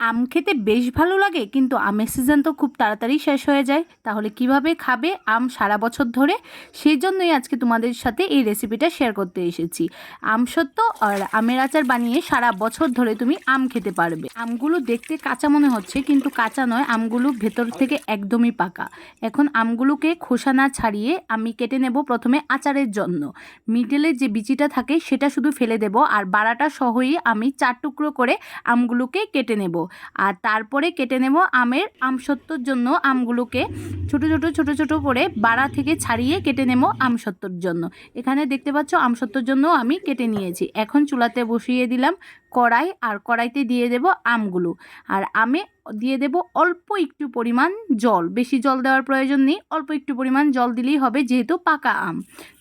আম খেতে বেশ ভালো লাগে, কিন্তু আমের সিজন তো খুব তাড়াতাড়ি শেষ হয়ে যায়। তাহলে কীভাবে খাবে আম সারা বছর ধরে? সেই জন্যই আজকে তোমাদের সাথে এই রেসিপিটা শেয়ার করতে এসেছি। আম সত্য আর আমের আচার বানিয়ে সারা বছর ধরে তুমি আম খেতে পারবে। আমগুলো দেখতে কাঁচা মনে হচ্ছে, কিন্তু কাঁচা নয়, আমগুলো ভেতর থেকে একদমই পাকা। এখন আমগুলোকে খোসা না ছাড়িয়ে আমি কেটে নেব প্রথমে আচারের জন্য। মিডলে যে বিচিটা থাকে, সেটা শুধু ফেলে দেব, আর বাড়াটা সহই আমি চার টুকরো করে আমগুলোকে কেটে নেব। আর তারপরে কেটে নেব আমের আমসত্বর জন্য আমগুলোকে। ছোট ছোট ছোট ছোট করে বাড়া থেকে ছাড়িয়ে কেটে নেব আমসত্বর জন্য। এখানে দেখতে পাচ্ছ আমসত্বর জন্য আমি কেটে নিয়েছি। এখন চুলাতে বসিয়ে দিলাম কড়াই আর কড়াইতে দিয়ে দেব আমগুলো। আর আমে দিয়ে দেব অল্প একটু পরিমাণ জল। বেশি জল দেওয়ার প্রয়োজন নেই, অল্প একটু পরিমাণ জল দিলেই হবে যেহেতু পাকা আম।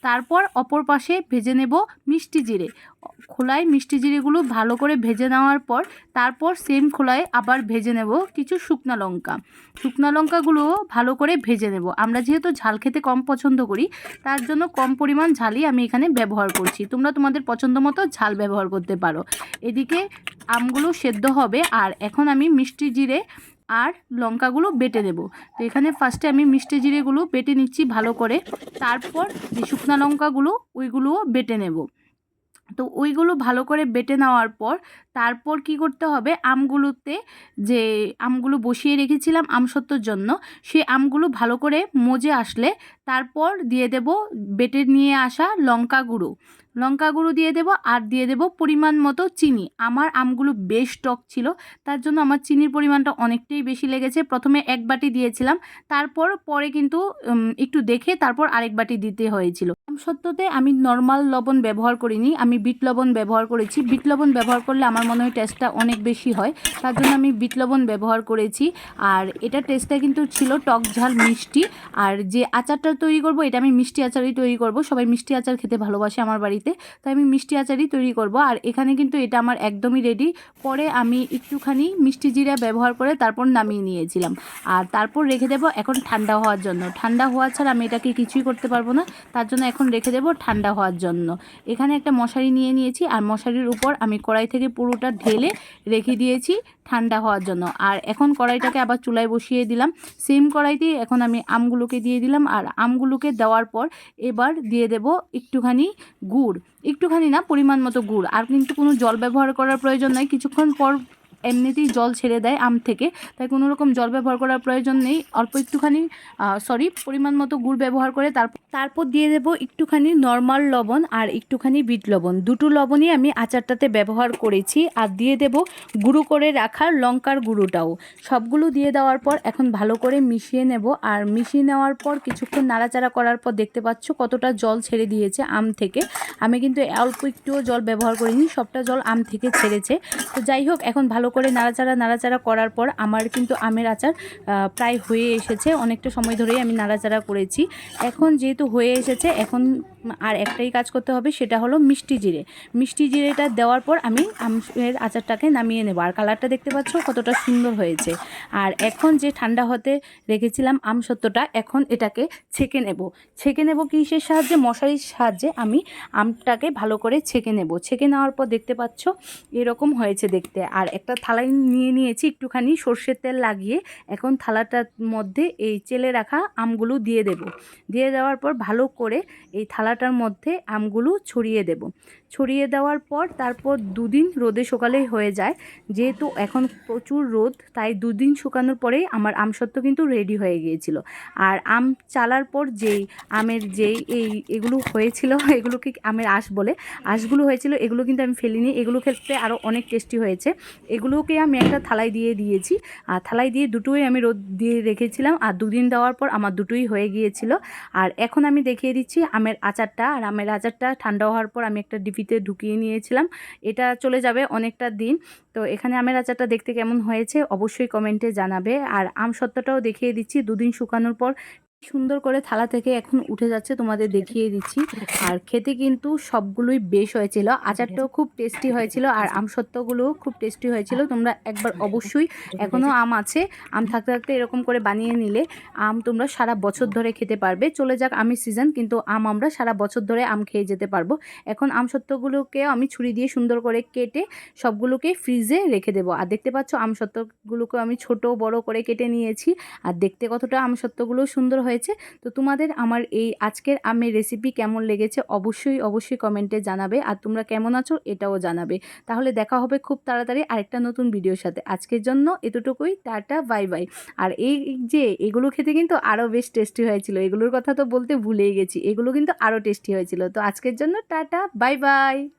তারপর অপর পাশে ভেজে নেব মিষ্টি জিরে। খোলায় মিষ্টি জিরেগুলো ভালো করে ভেজে নেওয়ার পর তারপর সেম খোলায় আবার ভেজে নেব কিছু শুকনা লঙ্কা। শুকনা লঙ্কাগুলো ভালো করে ভেজে নেব। আমরা যেহেতু ঝাল খেতে কম পছন্দ করি, তার জন্য কম পরিমাণ ঝালই আমি এখানে ব্যবহার করছি। তোমরা তোমাদের পছন্দ মতো ঝাল ব্যবহার করতে পারো। এদিকে আমগুলো সেদ্ধ হবে আর এখন আমি মিষ্টি জিরে আর লঙ্কাগুলো বেটে নেব তো এখানে ফার্স্টে আমি মিষ্টি জিরেগুলো বেটে নিচ্ছি ভালো করে। তারপর যে শুকনা লঙ্কাগুলো, ওইগুলোও বেটে নেব। তো ওইগুলো ভালো করে বেটে নেওয়ার পর তারপর কি করতে হবে? আমগুলোতে যে আমগুলো বসিয়ে রেখেছিলাম আমসত্বর জন্য, সেই আমগুলো ভালো করে মজে আসলে তারপর দিয়ে দেব বেটে নিয়ে আসা লঙ্কা গুঁড়ো। লঙ্কা গুঁড়ো দিয়ে দেব আর দিয়ে দেব পরিমাণ মতো চিনি। আমার আমগুলো বেশ টক ছিল, তার জন্য আমার চিনির পরিমাণটা অনেকটাই বেশি লেগেছে। প্রথমে এক বাটি দিয়েছিলাম, তারপর পরে কিন্তু একটু দেখে তারপর আরেক বাটি দিতে হয়েছিল। সত্যতে আমি নর্মাল লবণ ব্যবহার করিনি, আমি বিট লবণ ব্যবহার করেছি। বিট লবণ ব্যবহার করলে আমার মনে হয় টেস্টটা অনেক বেশি হয়, তার জন্য আমি বিট লবণ ব্যবহার করেছি। আর এটা টেস্টটা কিন্তু ছিল টক ঝাল মিষ্টি, আর যে আচারটা তৈরি করব, এটা আমি মিষ্টি আচারই তৈরি করব। সবাই মিষ্টি আচার খেতে ভালোবাসে আমার বাড়িতে। তাই আমি মিষ্টি আচারই তৈরি করব। আর এখানে কিন্তু এটা আমার একদমই রেডি পরে আমি একটুখানি মিষ্টি জিরা ব্যবহার করে তারপর নামিয়ে নিয়েছিলাম। আর তারপর রেখে দেবো এখন ঠান্ডা হওয়ার জন্য। ঠান্ডা হওয়া ছাড়া আমি এটাকে কিছুই করতে পারব না। তার জন্য এখন রেখে দেবো ঠান্ডা হওয়ার জন্য। এখানে একটা মশারি নিয়ে নিয়েছি। আর মশারির উপর আমি কড়াই থেকে পুরোটা ঢেলে রেখে দিয়েছি ঠান্ডা হওয়ার জন্য। আর এখন কড়াইটাকে আবার চুলায় বসিয়ে দিলাম। সেম কড়াইতেই এখন আমি আমগুলোকে দিয়ে দিলাম। আর আমগুলোকে দেওয়ার পর এবার দিয়ে দেব একটুখানি গুড়। একটুখানি না পরিমাণ মতো গুড়। আর কিন্তু কোনো জল ব্যবহার করার প্রয়োজন নয় কিছুক্ষণ পর এমনিতেই জল ছেড়ে দেয় আম থেকে। তাই কোনো রকম জল ব্যবহার করার প্রয়োজন নেই। অল্প একটুখানি সরি পরিমাণ মতো গুড় ব্যবহার করে তারপর তারপর দিয়ে দেবো একটুখানি নর্মাল লবণ আর একটুখানি বিট লবণ। দুটো লবণই আমি আচারটাতে ব্যবহার করেছি আর দিয়ে দেব গুঁড়ো করে রাখার লঙ্কার গুঁড়োটাও। সবগুলো দিয়ে দেওয়ার পর এখন ভালো করে মিশিয়ে নেব আর মিশিয়ে নেওয়ার পর কিছুক্ষণ নাড়াচাড়া করার পর দেখতে পাচ্ছ কতটা জল ছেড়ে দিয়েছে আম থেকে। আমি কিন্তু অল্প একটুও জল ব্যবহার করিনি, সবটা জল আম থেকে ছেড়েছে। তো যাই হোক, এখন ভালো করে নাড়াচাড়া নাড়াচাড়া করার পর আমার কিন্তু আমের আচার প্রায় হয়ে এসেছে। অনেকটা সময় ধরেই আমি নাড়াচাড়া করেছি। এখন যেহেতু হয়ে এসেছে, এখন আর একটাই কাজ করতে হবে, সেটা হলো মিষ্টি জিরে। মিষ্টি জিরেটা দেওয়ার পর আমি আমের আচারটাকে নামিয়ে নেব। আর কালারটা দেখতে পাচ্ছ কতটা সুন্দর হয়েছে। আর এখন যে ঠান্ডা হতে রেখেছিলাম আম সত্যটা, এখন এটাকে ছেঁকে নেব। ছেঁকে নেব কিসের সাহায্যে? মশারির সাহায্যে আমি আমটাকে ভালো করে ছেঁকে নেব। ছেঁকে নেওয়ার পর দেখতে পাচ্ছ এরকম হয়েছে দেখতে। আর একটা থালায় নিয়ে নিয়েছি একটুখানি সর্ষের তেল লাগিয়ে, এখন থালাটার মধ্যে এই চেলে রাখা আমগুলো দিয়ে দেব। দিয়ে দেওয়ার পর ভালো করে এই থালাটার মধ্যে আমগুলো ছড়িয়ে দেব। ছড়িয়ে দেওয়ার পর তারপর দুদিন রোদে শুকালেই হয়ে যায়। যেহেতু এখন প্রচুর রোদ, তাই দুদিন শুকানোর পরেই আমার আমসত্ত্ব কিন্তু রেডি হয়ে গিয়েছিল। আর আম চালার পর যেই আমের যেই এই এগুলো হয়েছিল, এগুলোকে আমের আঁশ বলে, আঁশগুলো হয়েছিল, এগুলো কিন্তু আমি ফেলিনি। এগুলো খেতে আরও অনেক টেস্টি হয়েছে। এগুলোকে আমি একটা থালায় দিয়ে দিয়েছি। আর থালায় দিয়ে দুটোই আমি রোদ দিয়ে রেখেছিলাম। আর দুদিন দেওয়ার পর আমার দুটোই হয়ে গিয়েছিল। আর এখন আমি দেখিয়ে দিচ্ছি আমের আচারটা আর আমের আচারটা ঠান্ডা হওয়ার পর আমি একটা ডিপিতে ঢুকিয়ে নিয়েছিলাম। এটা চলে যাবে অনেকটা দিন। তো এখানে আমের আচারটা দেখতে কেমন হয়েছে অবশ্যই কমেন্টে জানাবে। আর আম সত্ত্বটাও দেখিয়ে দিচ্ছি, দুদিন শুকানোর পর সুন্দর করে থালা থেকে এখন উঠে যাচ্ছে, তোমাদের দেখিয়ে দিচ্ছি। আর খেতে কিন্তু সবগুলোই বেশ হয়েছিল। আচারটাও খুব টেস্টি হয়েছিল আর আমসত্ত্বগুলোও খুব টেস্টি হয়েছিল। তোমরা একবার অবশ্যই এখনও আম আছে, আম থাকতে থাকতে এরকম করে বানিয়ে নিলে আম তোমরা সারা বছর ধরে খেতে পারবে। চলে যাক আমের সিজন কিন্তু আম আমরা সারা বছর ধরে আম খেয়ে যেতে পারব। এখন আমসত্ত্বগুলোকে আমি ছুরি দিয়ে সুন্দর করে কেটে সবগুলোকে ফ্রিজে রেখে দেবো। আর দেখতে পাচ্ছ আমসত্ত্বগুলোকে আমি ছোট বড় করে কেটে নিয়েছি। আর দেখতে কতটা আম আমসত্ত্বগুলো সুন্দর হয়েছে। তো তোমাদের আমার এই আজকের আমের রেসিপি কেমন লেগেছে অবশ্যই অবশ্যই কমেন্টে জানাবে। আর তোমরা কেমন আছো এটাও জানাবে। তাহলে দেখা হবে খুব তাড়াতাড়ি আরেকটা নতুন ভিডিওর সাথে। আজকের জন্য এতটুকুই। টাটা বাই বাই আর এই যে এগুলো খেতে কিন্তু আরও বেশ টেস্টি হয়েছিল। এগুলোর কথা তো বলতে ভুলেই গেছি। এগুলো কিন্তু আরও টেস্টি হয়েছিল। তো আজকের জন্য টাটা বাই বাই